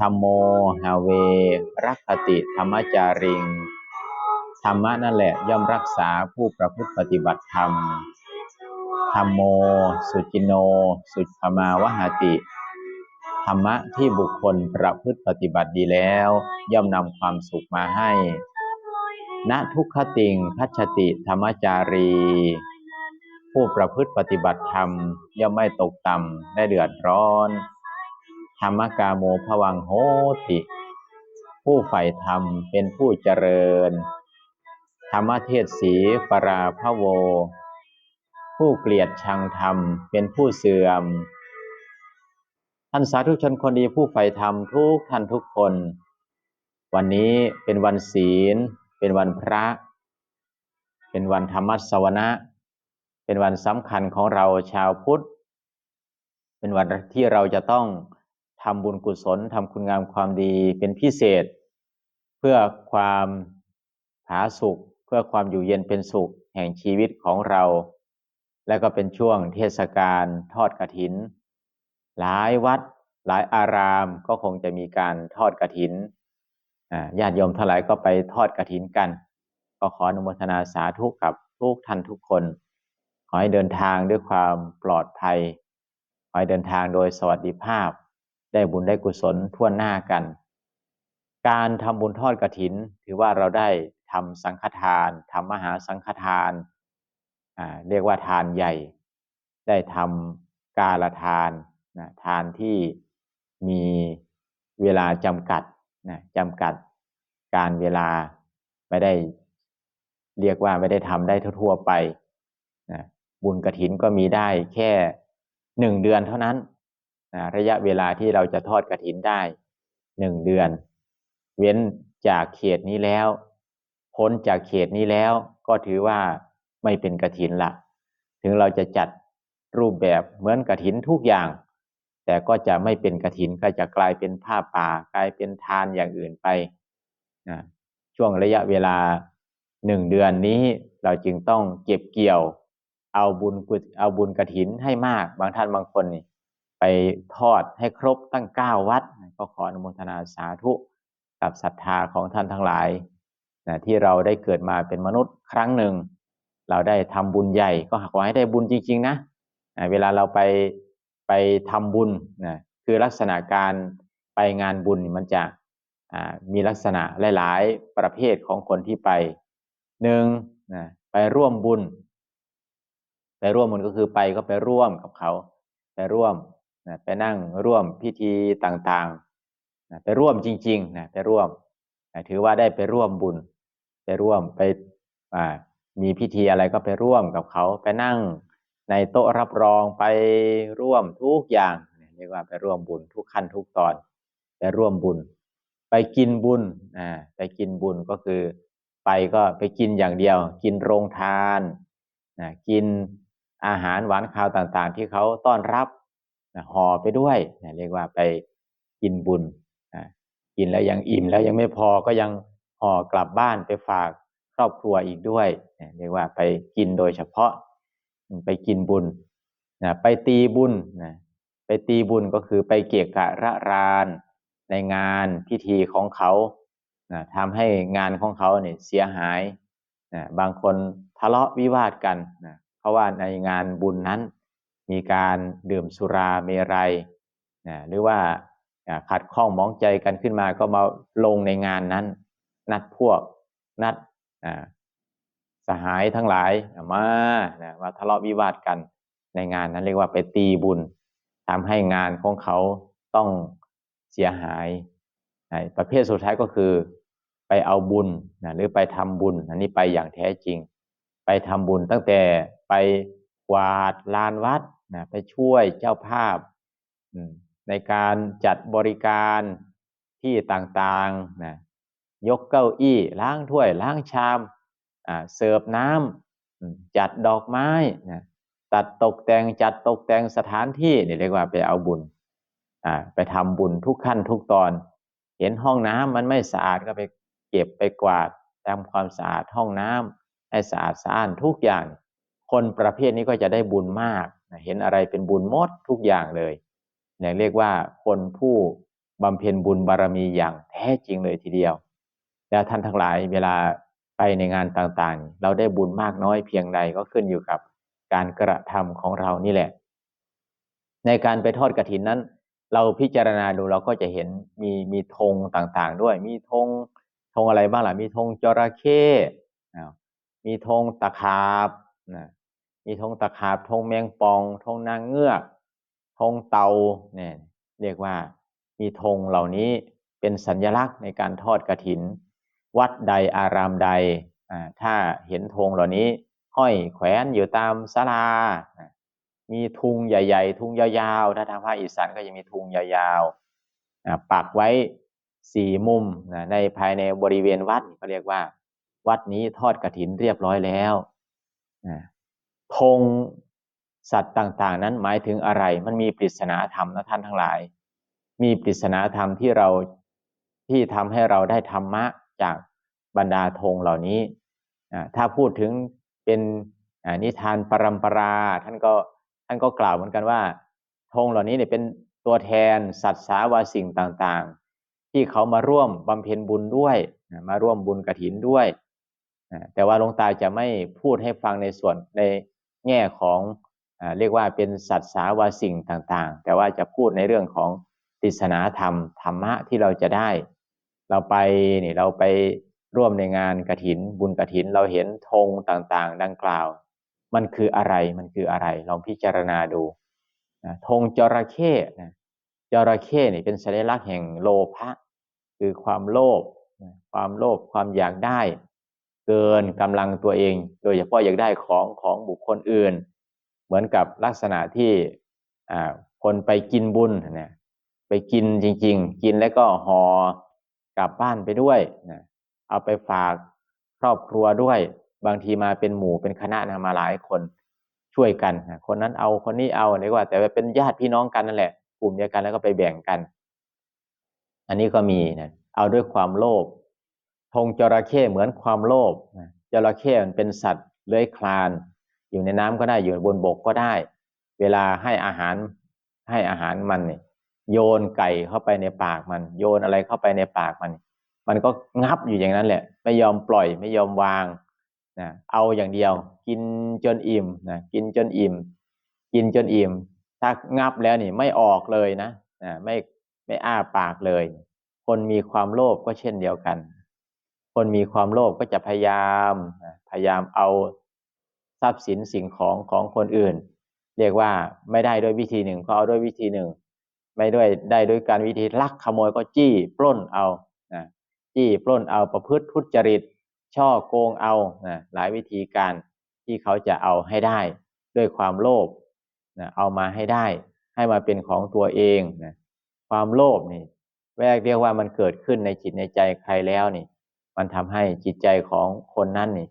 ธรรมโมหาเว รักขติธรรมจาริง ธรรมะนั่นแหละย่อมรักษาผู้ประพฤติปฏิบัติธรรม ธรรมโม สุจิโน สุขมาวหาติ ธรรมะที่บุคคลประพฤติปฏิบัติดีแล้ว ย่อมนำความสุขมาให้ ณทุกขติงคัจติธรรมจารี ผู้ประพฤติปฏิบัติธรรมย่อมไม่ตกต่ำได้เดือดร้อน ธรรมกาโมภวังโหติ ผู้ใฝ่ธรรมเป็นผู้เจริญ ธรรมเทศสีปราพะโว ผู้เกลียดชังธรรมเป็นผู้เสื่อม ท่านสาธุชนคนดีผู้ใฝ่ธรรมทุกท่านทุกคน วันนี้เป็นวันศีล เป็นวันพระ เป็นวันธรรมสวนะ เป็นวันสำคัญของเราชาวพุทธ เป็นวันที่เราจะต้อง ทำบุญกุศลทำคุณงามความดีเป็นพิเศษ เพื่อความผาสุข เพื่อความอยู่เย็นเป็นสุขแห่งชีวิตของเรา และก็เป็นช่วงเทศกาลทอดกระถิน หลายวัดหลายอารามก็คงจะมีการทอดกระถินญาติโยมทั้งหลายก็ไปทอดกระถินกัน ก็ขออนุโมทนาสาธุกับทุกท่านทุกคน ขอให้เดินทางด้วยความปลอดภัย ขอให้เดินทางโดยสวัสดิภาพ ได้บุญได้กุศลทั่วหน้ากัน การทำบุญทอดกระถิน ถือว่าเราได้ทำสังฆทานทำมหาสังฆทานเรียกว่าทานใหญ่ ได้ทำกาลทานนะทานที่มีเวลาจำกัดนะจำกัดการเวลาไม่ได้เรียกว่าไม่ได้ทำได้ทั่ว ๆ ไปนะบุญกระถินก็มีได้แค่หนึ่งเดือนเท่านั้น นะระยะเวลาที่เราจะทอดกระถินได้หนึ่งเดือน เว้นจากเขตนี้แล้ว พ้นจากเขตนี้แล้วก็ถือว่าไม่เป็นกระถินละถึงเราจะจัดรูปแบบเหมือนกระถินทุกอย่าง แต่ก็จะไม่เป็นกระถินก็จะกลายเป็นผ้าป่ากลายเป็นทานอย่างอื่นไปนะช่วงระยะเวลาหนึ่งเดือนนี้เราจึงต้องเก็บเกี่ยว เอาบุญเอาบุญกระถินให้มาก บางท่านบางคนนี่ ไปทอดให้ครบตั้งเก้าวัด ก็ขออนุโมทนาสาธุกับศรัทธาของท่านทั้งหลายนะที่เราได้เกิดมาเป็นมนุษย์ครั้งหนึ่ง เราได้ทำบุญใหญ่ก็ขอให้ได้บุญจริง ๆ นะเวลาเราไปไปทำบุญนะคือลักษณะการไปงานบุญมันจะมีลักษณะหลาย ๆ ประเภทของคนที่ไปหนึ่งนะไปร่วมบุญ ไปร่วมบุญก็คือไปก็ไปร่วมกับเขา ไปร่วม นะไปนั่งร่วมพิธีต่างๆนะไปร่วมจริงๆนะไปร่วมนะถือว่าได้ไปร่วมบุญ ไปร่วมไปมีพิธีอะไรก็ไปร่วมกับเขา ไปนั่งในโต๊ะรับรองไปร่วมทุกอย่างเรียกว่าไปร่วมบุญทุกขั้นทุกตอน ไปร่วมบุญ ไปกินบุญอ่าไปกินบุญก็คือ ไปก็ไปกินอย่างเดียว กินโรงทานนะกินอาหารหวานข้าวต่างๆ ที่เขาต้อนรับ นะห่อไปด้วยนะเรียกว่าไปกินบุญนะกินแล้วยังอิ่มแล้วยังไม่พอก็ยังห่อกลับบ้านไปฝากครอบครัวอีกด้วยนะเรียกว่าไปกินโดยเฉพาะไปกินบุญนะไปตีบุญนะไปตีบุญก็คือไปเกียกะระรานในงานพิธีของเขานะทำให้งานของเขาเนี่ยเสียหายนะบางคนทะเลาะวิวาทกันนะเพราะว่าในงานบุญนั้น มีการดื่มสุราเมรัยนะหรือว่าขัดข้องมองใจกันขึ้นมาก็มาลงในงานนั้น นัดพวกนัดสหายทั้งหลายมานะมาทะเลาะวิวาทกันในงานนั้นเรียกว่าไปตีบุญทำให้งานของเขาต้องเสียหายประเภทสุดท้ายก็คือไปเอาบุญนะหรือไปทำบุญอันนี้ไปอย่างแท้จริง ไปทำบุญตั้งแต่ไปกวาดลานวัด นะไปช่วยเจ้าภาพในการจัดบริการที่ต่างๆนะยกเก้าอี้ล้างถ้วย ล้างชามเสิร์ฟน้ำจัดดอกไม้นะตัดตกแต่งจัดตกแต่งสถานที่นี่เรียกว่าไปเอาบุญไปทำบุญทุกขั้นทุกตอน เห็นห้องน้ำมันไม่สะอาดก็ไปเก็บไปกวาดทำความสะอาดห้องน้ำให้สะอาดสะอ้านทุกอย่าง คนประเภทนี้ก็จะได้บุญมาก เห็นอะไรเป็นบุญหมดทุกอย่างเลยเนี่ยเรียกว่าคนผู้บำเพ็ญบุญบารมีอย่างแท้จริงเลยทีเดียว แล้วท่านทั้งหลายเวลาไปในงานต่างๆ เราได้บุญมากน้อยเพียงใดก็ขึ้นอยู่กับการกระทำของเรานี่แหละ ในการไปทอดกระถินนั้น เราพิจารณาดูเราก็จะเห็นมีมีธงต่างๆ ด้วย มีธงธงอะไรบ้างล่ะ มีธงจระเข้มีธงตะขาบนะ มีธงตะขาบธงแมงปองธงนางเงือกธงเตาเนี่ยเรียกว่ามีธงเหล่านี้เป็นสัญลักษณ์ในการทอดกระถิน วัดใดอารามใดถ้าเห็นธงเหล่านี้ห้อยแขวนอยู่ตามศาลา มีทุงใหญ่ ๆ ทุงยาวๆถ้าทางภาคอีสานก็จะมีทุงยาวๆปักไว้สี่มุมในภายในบริเวณวัดเขาเรียกว่า วัดนี้ทอดกระถินเรียบร้อยแล้ว ธงสัตว์ต่างๆ นั้นหมายถึงอะไร มันมีปริศนาธรรมนะท่านทั้งหลาย มีปริศนาธรรมที่เราที่ทำให้เราได้ธรรมะจากบรรดาธงเหล่านี้ถ้าพูดถึงเป็นนิทานปรำปราท่านก็ท่านก็กล่าวเหมือนกันว่าธงเหล่านี้เนี่ยเป็นตัวแทนสัตว์สาวาสิ่งต่างๆ ที่เขามาร่วมบำเพ็ญบุญด้วย มาร่วมบุญกระถินด้วย แต่ว่าหลวงตาจะไม่พูดให้ฟังในส่วนใน แง่ของเรียกว่าเป็นสัตว์สาวาสิ่งต่างๆ แต่ว่าจะพูดในเรื่องของปริศนาธรรมธรรมะที่เราจะได้ เราไปนี่เราไปร่วมในงานกระถิน บุญกระถินเราเห็นธงต่างๆ ดังกล่าว มันคืออะไรมันคืออะไร ลองพิจารณาดูธงจระเข้นะจระเข้นี่เป็นสัญลักษณ์แห่งโลภะคือความโลภความโลภความอยากได้ เกินกำลังตัวเอง โดยเฉพาะอยากได้ของของบุคคลอื่น เหมือนกับลักษณะที่คนไปกินบุญนะไปกินจริง ๆ กินแล้วก็ห่อกลับบ้านไปด้วยนะเอาไปฝากครอบครัวด้วย บางทีมาเป็นหมู่เป็นคณะนะมาหลายคนช่วยกันนะคนนั้นเอาคนนี้เอาเรียกว่า แต่เป็นญาติพี่น้องกันนั่นแหละกลุ่มเดียวกันแล้วก็ไปแบ่งกัน อันนี้ก็มีนะเอาด้วยความโลภ ธงจระเข้เหมือนความโลภจระเข้มันเป็นสัตว์เลื้อยคลาน อยู่ในน้ำก็ได้อยู่บนบกก็ได้ เวลาให้อาหารให้อาหารมันเนี่ยโยนไก่เข้าไปในปากมัน โยนอะไรเข้าไปในปากมัน มันก็งับอยู่อย่างนั้นแหละ ไม่ยอมปล่อยไม่ยอมวางนะเอาอย่างเดียว กินจนอิ่มนะกินจนอิ่ม กินจนอิ่ม ถ้างับแล้วนี่ไม่ออกเลยนะนะไม่ไม่อ้าปากเลย คนมีความโลภก็เช่นเดียวกัน คนมีความโลภก็จะพยายามพยายามเอาทรัพย์สินสิ่งของของคนอื่น เรียกว่าไม่ได้ด้วยวิธีหนึ่งก็เอาด้วยวิธีหนึ่ง ไม่ด้วยได้ด้วยการวิธีลักขโมยก็จี้ปล้นเอานะจี้ปล้นเอาประพฤติทุจริต ช่อโกงเอานะหลายวิธีการที่เขาจะเอาให้ได้ด้วยความโลภนะเอามาให้ได้ให้มาเป็นของตัวเองนะความโลภนี่แรกเรียกว่ามันเกิดขึ้นในจิตในใจใครแล้วนี่ มันทำให้จิตใจของคนนั้นนี่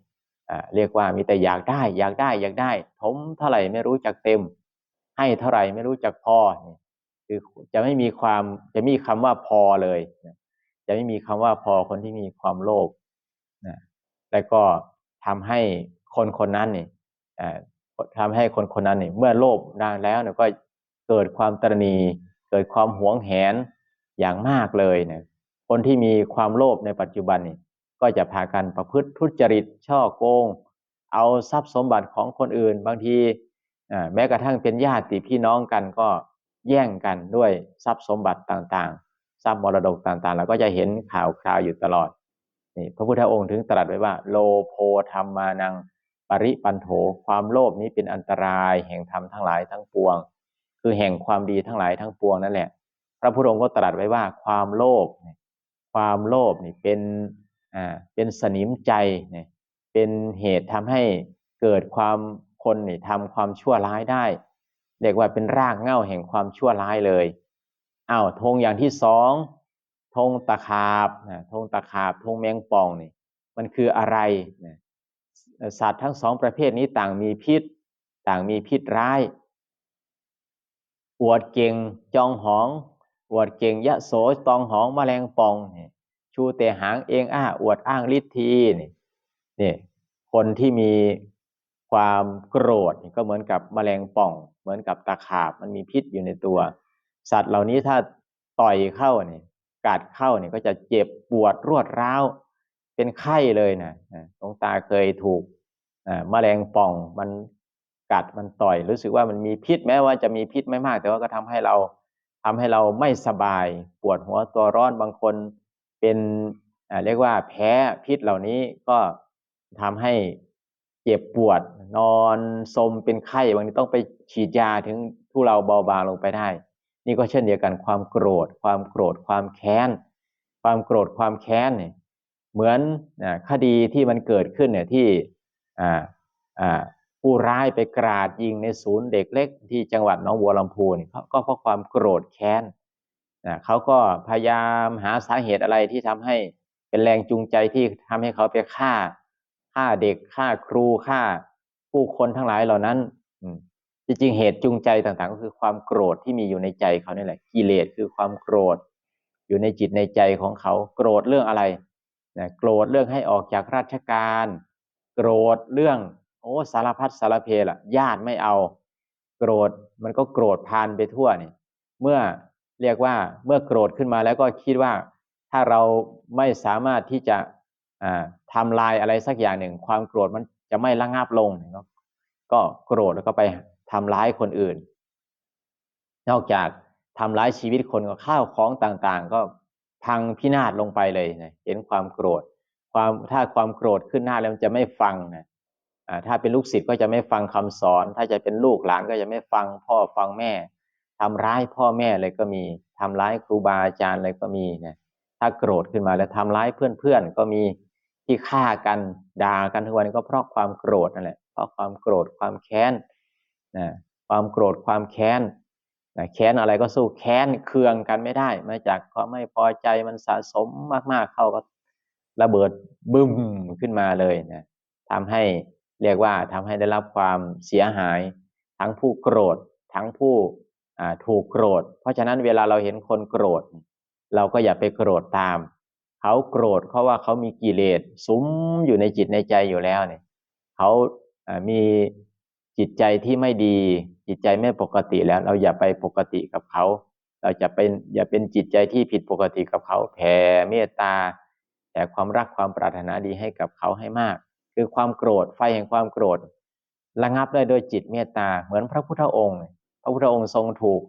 เรียกว่ามีแต่อยากได้ อยากได้ อยากได้ทมเท่าไหร่ไม่รู้จักเต็ม ให้เท่าไหร่ไม่รู้จักพอคือจะไม่มีความจะมีคำว่าพอเลย จะไม่มีคำว่าพอคนที่มีความโลภนะและก็ทำให้คนคนนั้นนี่ทำให้คนคนนั้นนี่เมื่อโลภนานแล้วเนี่ยก็เกิดความตรณี เกิดความหวงแหนอย่างมากเลยเนี่ยคนที่มีความโลภในปัจจุบันนี่ ก็จะพากันประพฤติทุจริตช่อโกง เอาทรัพย์สมบัติของคนอื่น บางทีแม้กระทั่งเป็นญาติพี่น้องกันก็แย่งกันด้วยทรัพย์สมบัติต่างๆ ทรัพย์มรดกต่างๆ เราก็จะเห็นข่าวคราวอยู่ตลอดนี่พระพุทธองค์ถึงตรัสไว้ว่า โลโพธรรมานังปริปันโถความโลภนี้เป็นอันตรายแห่งธรรมทั้งหลายทั้งปวง คือแห่งความดีทั้งหลายทั้งปวงนั่นแหละ พระพุทธองค์ก็ตรัสไว้ว่าความโลภความโลภนี่เป็น เป็นสนิมใจเนี่ยเป็นเหตุทำให้เกิดความคนนี่ทำความชั่วร้ายได้เรียกว่าเป็นรากเหง้าแห่งความชั่วร้ายเลยอ้าวธงอย่างที่สองธงตะขาบนะธงตะขาบธงแมงป่องนี่มันคืออะไรนะสัตว์ทั้งสองประเภทนี้ต่างมีพิษ ต่างมีพิษร้ายอวดเก่งจองหองอวดเก่งยะโสตองหองมแมลงป่องเนี่ย ชูแต่หางเองอ้าอวดอ้างฤทธีนี่นี่คนที่มีความโกรธก็เหมือนกับแมลงป่อง เหมือนกับตะขาบมันมีพิษอยู่ในตัว สัตว์เหล่านี้ถ้าต่อยเข้าเนี่ยกัดเข้าเนี่ยก็จะเจ็บปวดรวดร้าวเป็นไข้เลยนะหลวงตาเคยถูกแมลงป่องมันกัดมันต่อย รู้สึกว่ามันมีพิษแม้ว่าจะมีพิษไม่มาก แต่ว่าก็ทำให้เราทำให้เราไม่สบาย ปวดหัวตัวร้อนบางคน เป็นเรียกว่าแพ้พิษเหล่านี้ก็ทำให้เจ็บปวดนอนสมเป็นไข้บางทีต้องไปฉีดยาถึงทุเราเบาบางลงไปได้ นี่ก็เช่นเดียวกันความโกรธ ความโกรธความแค้น ความโกรธความแค้นเนี่ยเหมือนคดีที่มันเกิดขึ้นเนี่ยที่ผู้ร้ายไปกราดยิงในศูนย์เด็กเล็กที่จังหวัดน้องบัวลำพูนก็เพราะความโกรธแค้น เขาก็พยายามหาสาเหตุอะไรที่ทำให้เป็นแรงจูงใจที่ทำให้เขาไปฆ่าฆ่าเด็กฆ่าครูฆ่าผู้คนทั้งหลายเหล่านั้นจริงๆเหตุจูงใจต่างๆ ก็คือความโกรธที่มีอยู่ในใจเขานี่แหละกิเลสคือความโกรธ อยู่ในจิตในใจของเขาโกรธเรื่องอะไรนะโกรธเรื่องให้ออกจากราชการ โกรธเรื่องโอ้สารพัดสารเพล่ะญาติไม่เอา โกรธมันก็โกรธพานไปทั่วนี่เมื่อ เรียกว่าเมื่อโกรธขึ้นมาแล้วก็คิดว่าถ้าเราไม่สามารถที่จะทำลายอะไรสักอย่างหนึ่ง ความโกรธมันจะไม่ระงับลงก็โกรธแล้วก็ไปทำร้ายคนอื่น นอกจากทำร้ายชีวิตคนก็ข้าวของต่างๆ ก็พังพินาศลงไปเลยนะเห็นความโกรธ ความถ้าความโกรธขึ้นหน้าแล้วจะไม่ฟังนะถ้าเป็นลูกศิษย์ก็จะไม่ฟังคำสอน ถ้าจะเป็นลูกหลานก็จะไม่ฟังพ่อฟังแม่ ทำร้ายพ่อแม่เลยก็มีทำร้ายครูบาอาจารย์เลยก็มีนะถ้าโกรธขึ้นมาแล้วทำร้ายเพื่อนๆก็มีที่ฆ่ากันด่ากันทุกวันก็เพราะความโกรธนั่นแหละเพราะความโกรธความแค้นนะความโกรธความแค้นนะแค้นอะไรก็สู้แค้นเคืองกันไม่ได้มาจากความไม่พอใจมันสะสมมากๆเข้าก็ระเบิดบึ้มขึ้นมาเลยนะทำให้เรียกว่าทำให้ได้รับความเสียหาย ทั้งผู้โกรธทั้งผู้ ถูกโกรธ เพราะฉะนั้นเวลาเราเห็นคนโกรธ เราก็อย่าไปโกรธตาม เขาโกรธเพราะว่าเขามีกิเลสซุ้มอยู่ในจิตในใจอยู่แล้วเนี่ยเขามีจิตใจที่ไม่ดี จิตใจไม่ปกติแล้ว เราอย่าไปปกติกับเขา เราจะเป็นอย่าเป็นจิตใจที่ผิดปกติกับเขาแผ่เมตตาแต่ความรักความปรารถนาดีให้กับเขาให้มาก คือความโกรธไฟแห่งความโกรธระงับได้โดยจิตเมตตาเหมือนพระพุทธองค์ พระพุทธองค์ทรงถูก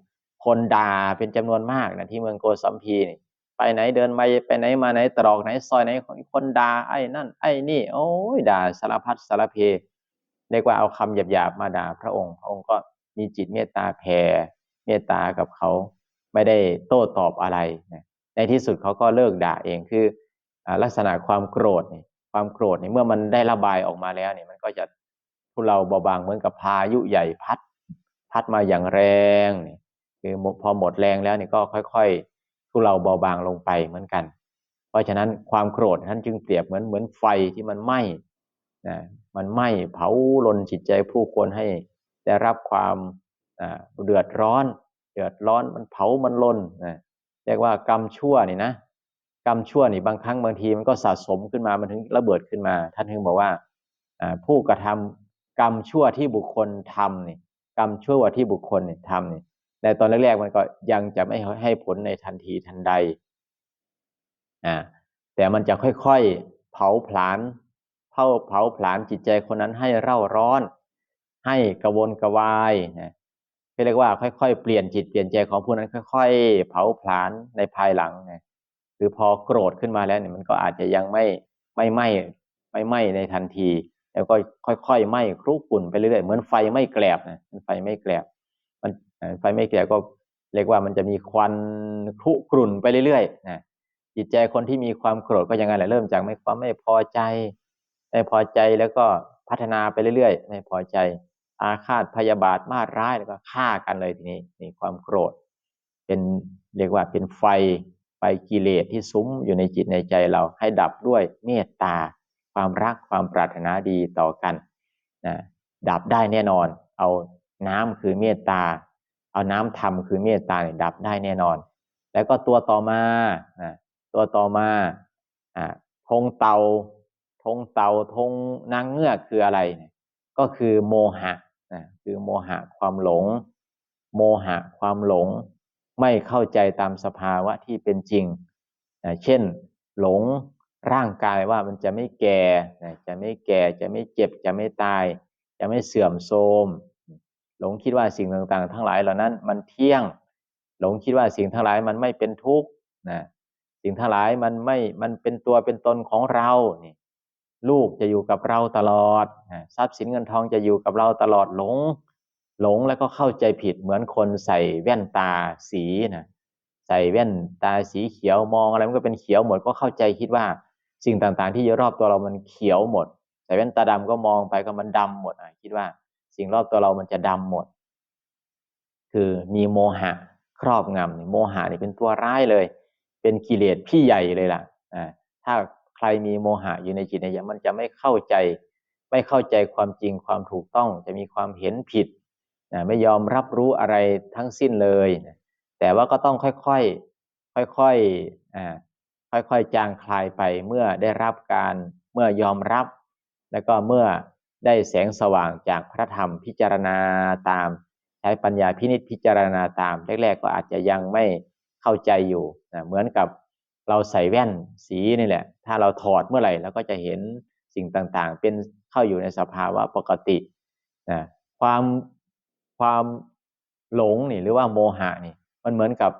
คนด่าเป็นจำนวนมากนะที่เมืองโกสัมพีนี่ไปไหนเดินไปไปไหนมาไหนตรอกไหนซอยไหนคนด่าไอ้นั่น ไอ้นี่ โอ้ยด่าสารพัดสารเพเรียกว่าเอาคำหยาบๆมาด่าพระองค์ พระองค์ก็มีจิตเมตตาแผ่เมตตากับเขาไม่ได้โต้ตอบอะไรนะในที่สุดเขาก็เลิกด่าเองคือลักษณะความโกรธนี่ความโกรธนี่เมื่อมันได้ระบายออกมาแล้วเนี่ยมันก็จะทุเราเบาบางเหมือนกับพายุใหญ่พัด พัดมาอย่างแรงคือพอหมดแรงแล้วเนี่ยก็ค่อยๆทุเราเบาบางลงไปเหมือนกัน เพราะฉะนั้นความโกรธท่านจึงเปรียบเหมือนเหมือนไฟที่มันไหม้นะมันไหม้เผาลนจิตใจผู้คนให้ได้รับความเดือดร้อน เดือดร้อนมันเผามันลนนะเรียกว่ากรรมชั่วนี่นะกรรมชั่วนี่บางครั้งบางทีมันก็สะสมขึ้นมามันถึงระเบิดขึ้นมา ท่านถึงบอกว่าผู้กระทำกรรมชั่วที่บุคคลทำนี่ กรรมชั่วที่บุคคลเนี่ยทำเนี่ยในตอนแรกๆมันก็ยังจะไม่ให้ผลในทันทีทันใดอ่าแต่มันจะค่อยๆ เผาผลาญเผาเผาผลาญจิตใจคนนั้นให้เร่าร้อน ให้กระวนกระวายนะเรียกว่าค่อยๆ เปลี่ยนจิตเปลี่ยนใจของผู้นั้นค่อย ๆ เผาผลาญในภายหลังนะคือพอโกรธขึ้นมาแล้วเนี่ยมันก็อาจจะยังไม่ไม่ไหม้ไม่ไหม้ในทันที แล้วก็ค่อยๆไหม้คลุกฝุ่นไปเรื่อยๆเหมือนไฟไม้แกลบนะไฟไม้แกลบ มันไฟไม้แกลบก็เรียกว่ามันจะมีควันคลุกรุ่นไปเรื่อยๆนะจิตใจคนที่มีความโกรธก็ยังไงแหละเริ่มจากไม่ความไม่พอใจ ไม่พอใจแล้วก็พัฒนาไปเรื่อยๆ ไม่พอใจ อาฆาตพยาบาทมาร้ายแล้วก็ฆ่ากันเลยทีนี้นี่ความโกรธ เป็นเรียกว่าเป็นไฟไฟกิเลสที่ซุ้มอยู่ในจิตในใจเราให้ดับด้วยเมตตา ความรักความปรารถนาดีต่อกันนะดับได้แน่นอน เอาน้ำคือเมตตา เอาน้ำธรรมคือเมตตาเนี่ยดับได้แน่นอน แล้วก็ตัวต่อมาตัวต่อมาธงเตาธงเตาธงนางเงือกคืออะไร ก็คือโมหะคือโมหะความหลง โมหะความหลง ไม่เข้าใจตามสภาวะที่เป็นจริงเช่น หลง ร่างกายว่ามันจะไม่แก่จะไม่แก่จะไม่เจ็บจะไม่ตาย จะไม่เสื่อมโทรมหลงคิดว่าสิ่งต่างๆ ทั้งหลายเหล่านั้นมันเที่ยง หลงคิดว่าสิ่งทั้งหลายมันไม่เป็นทุกข์นะสิ่งทั้งหลายมันไม่มันเป็นตัวเป็นตนของเรานี่ลูกจะอยู่กับเราตลอดทรัพย์สินเงินทองจะอยู่กับเราตลอดหลง หลงแล้วก็เข้าใจผิดเหมือนคนใส่แว่นตาสีนะใส่แว่นตาสีเขียวมองอะไรมันก็เป็นเขียวหมดก็เข้าใจคิดว่า สิ่งต่างๆ ที่อยู่รอบตัวเรามันเขียวหมดใส่แว่นตาดำก็มองไปก็มันดำหมดคิดว่า สิ่งรอบตัวเรามันจะดำหมด คือมีโมหะครอบงำโมหะนี่เป็นตัวร้ายเลย เป็นกิเลสพี่ใหญ่เลยล่ะถ้าใครมีโมหะอยู่ในจิตในใจมันจะไม่เข้าใจ ไม่เข้าใจความจริงความถูกต้องจะมีความเห็นผิดนะไม่ยอมรับรู้อะไรทั้งสิ้นเลยนะแต่ว่าก็ต้องค่อยๆค่อยๆอ่า ค่อยๆจางคลายไปเมื่อได้รับการเมื่อยอมรับ แล้วก็เมื่อได้แสงสว่างจากพระธรรมพิจารณาตาม ใช้ปัญญาพินิจพิจารณาตาม แรก ๆ ก็อาจจะยังไม่เข้าใจอยู่นะเหมือนกับเราใส่แว่นสีนี่แหละ ถ้าเราถอดเมื่อไหร่เราก็จะเห็นสิ่งต่างๆ เป็นเข้าอยู่ในสภาวะปกตินะความความหลงนี่หรือว่าโมหะนี่มันเหมือนกับ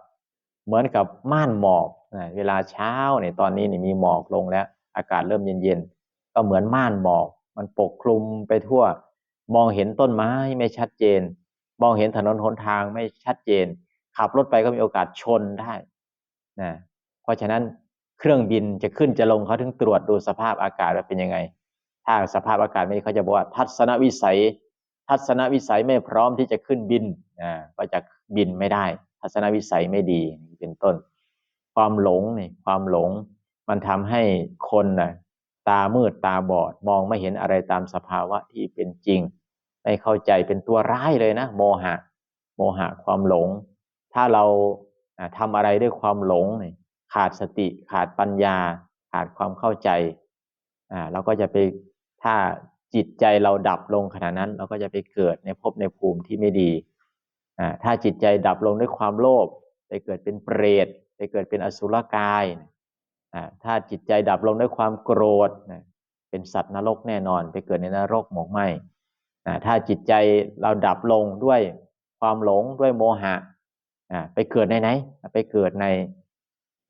เหมือนกับม่านหมอก เวลาเช้าเนี่ยตอนนี้นี่มีหมอกลงแล้ว อากาศเริ่มเย็นๆ ก็เหมือนม่านหมอก มันปกคลุมไปทั่ว มองเห็นต้นไม้ไม่ชัดเจน มองเห็นถนนหนทางไม่ชัดเจน ขับรถไปก็มีโอกาสชนได้นะเพราะฉะนั้นเครื่องบินจะขึ้นจะลงเขาถึงตรวจดูสภาพอากาศว่าเป็นยังไง ถ้าสภาพอากาศไม่เขาจะบอกว่า ทัศนวิสัย ทัศนวิสัยไม่พร้อมที่จะขึ้นบินอ่าก็จะบินไม่ได้ ทัศนวิสัยไม่ดีเป็นต้น ความหลงนี่ความหลง มันทำให้คนน่ะตามืดตาบอดมองไม่เห็นอะไรตามสภาวะที่เป็นจริง ไม่เข้าใจเป็นตัวร้ายเลยนะ โมหะ โมหะความหลง ถ้าเราทำอะไรด้วยความหลงนี่ขาดสติขาดปัญญา ขาดความเข้าใจอ่าเราก็จะไปถ้าจิตใจเราดับลงขณะนั้น เราก็จะไปเกิดในภพในภูมิที่ไม่ดีอ่าถ้าจิตใจดับลงด้วยความโลภไปเกิดเป็นเปรต ไปเกิดเป็นอสุรกายถ้าจิตใจดับลงด้วยความโกรธเป็นสัตว์นรกแน่นอน ไปเกิดในนรกหมกไหมถ้าจิตใจเราดับลงด้วยความหลงด้วยโมหะไปเกิดในไหน ไปเกิดใน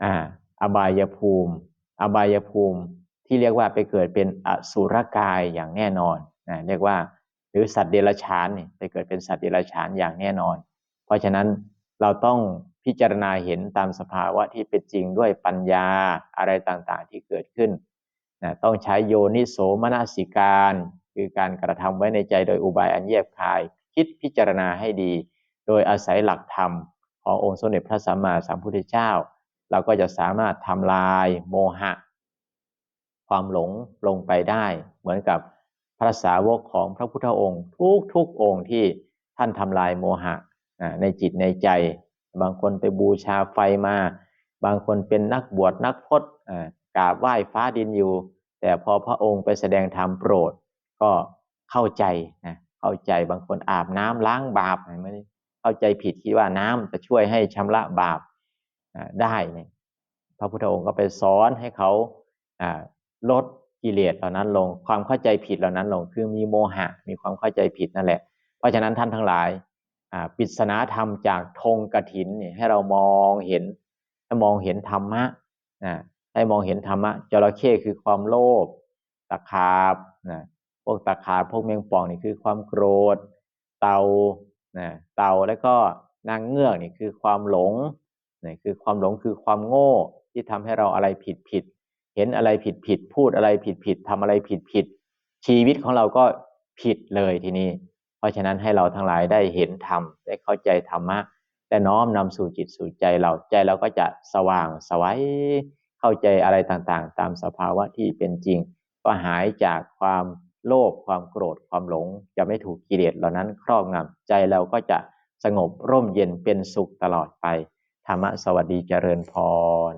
อ่าอบายภูมิ อบายภูมิที่เรียกว่าไปเกิดเป็นอสุรกายอย่างแน่นอนนะเรียกว่าหรือสัตว์เดรัจฉานไปเกิดเป็นสัตว์เดรัจฉานอย่างแน่นอน เพราะฉะนั้นเราต้อง พิจารณาเห็นตามสภาวะที่เป็นจริงด้วยปัญญาอะไรต่างๆที่เกิดขึ้นนะต้องใช้โยนิโสมนสิการ คือการกระทำไว้ในใจโดยอุบายอันแยบคาย คิดพิจารณาให้ดี โดยอาศัยหลักธรรม ขององค์สมเด็จพระสัมมาสัมพุทธเจ้า เราก็จะสามารถทำลายโมหะ ความหลงลงไปได้ เหมือนกับพระสาวกของพระพุทธองค์ ทุกทุกองค์ที่ท่านทำลายโมหะในจิตในใจ บางคนไปบูชาไฟมา บางคนเป็นนักบวชนักพจน์กราบไหว้ฟ้าดินอยู่ แต่พอพระองค์ไปแสดงธรรมโปรด ก็เข้าใจนะเข้าใจบางคนอาบน้ำล้างบาปไม่เข้าใจผิดคิดว่าน้ำจะช่วยให้ชำระบาปได้เนี่ยพระพุทธองค์ก็ไปสอนให้เขาลดกิเลสเหล่านั้นลง ความเข้าใจผิดเหล่านั้นลง คือมีโมหะ มีความเข้าใจผิดนั่นแหละ เพราะฉะนั้นท่านทั้งหลาย ปิศนาธรรมจากธงกระถินเนี่ยให้เรามองเห็นถ้มองเห็นธรรมะให้มองเห็นธรรมะจระเข้คือความโลภตะขาบนะพวกตะขาบพวกแมงป่องนี่คือความโกรธ เตานะเตาแล้วก็นางเงือกนี่คือความหลงนี่คือความหลงคือความโง่ที่ทำให้เราอะไรผิดผิด เห็นอะไรผิดผิด พูดอะไรผิดผิดทำอะไรผิดผิด ชีวิตของเราก็ผิดเลยทีนี้ เพราะฉะนั้นให้เราทั้งหลายได้เห็นธรรมได้เข้าใจธรรมะแต่น้อมนำสู่จิตสู่ใจเราใจเราก็จะสว่างสวัยเข้าใจอะไรต่างๆ ตามสภาวะที่เป็นจริง ก็หายจากความโลภความโกรธความหลง จะไม่ถูกกิเลสเหล่านั้นครอบงำใจเราก็จะสงบร่มเย็นเป็นสุขตลอดไป ธรรมะสวัสดีเจริญพร